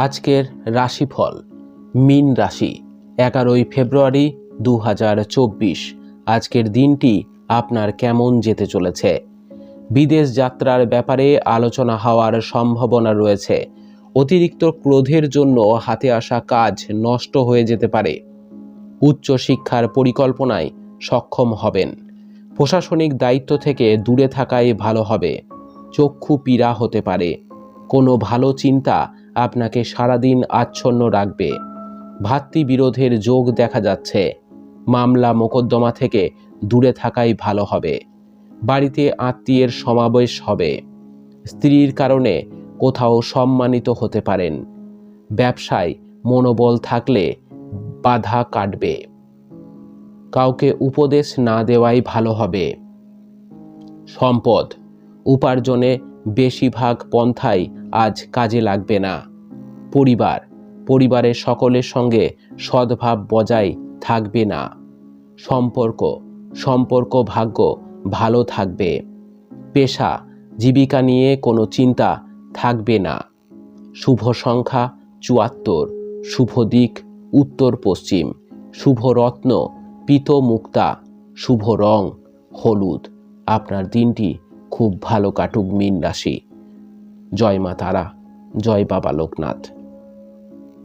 আজকের রাশিফল, মিন রাশি, এগারোই ফেব্রুয়ারি দু হাজার চব্বিশ। আজকের দিনটি আপনার কেমন যেতে চলেছে? বিদেশ যাত্রার ব্যাপারে আলোচনা হওয়ার সম্ভাবনা রয়েছে। অতিরিক্ত ক্রোধের জন্য হাতে আসা কাজ নষ্ট হয়ে যেতে পারে। উচ্চ শিক্ষার পরিকল্পনায় সক্ষম হবেন। প্রশাসনিক দায়িত্ব থেকে দূরে থাকাই ভালো হবে। চক্ষু পীড়া হতে পারে। কোনো ভালো চিন্তা আপনাকে সারাদিন আচ্ছন্ন রাখবে। ভাতৃবিরোধের যোগ দেখা যাচ্ছে। মামলা মোকদ্দমা থেকে দূরে থাকাই ভালো হবে। বাড়িতে আত্মীয়ের সমাবেশ হবে। স্ত্রীর কারণে কোথাও সম্মানিত হতে পারেন। ব্যবসায় মনোবল থাকলে বাধা কাটবে। কাউকে উপদেশ না দেওয়াই ভালো হবে। সম্পদ, উপার্জনে বেশিরভাগ পন্থাই আজ কাজে লাগবে না। পরিবার, পরিবারের সকলের সঙ্গে সদ্ভাব বজায় থাকবে না। সম্পর্ক সম্পর্ক ভাগ্য ভালো থাকবে। পেশা, জীবিকা নিয়ে কোনো চিন্তা থাকবে না। শুভ সংখ্যা চুয়াত্তর, শুভ দিক উত্তর পশ্চিম, শুভ রত্ন পিত মুক্তা শুভ রং, হলুদ। আপনার দিনটি খুব ভালো কাটুক মীন রাশি। জয় মা তারা জয় বাবা লোকনাথ।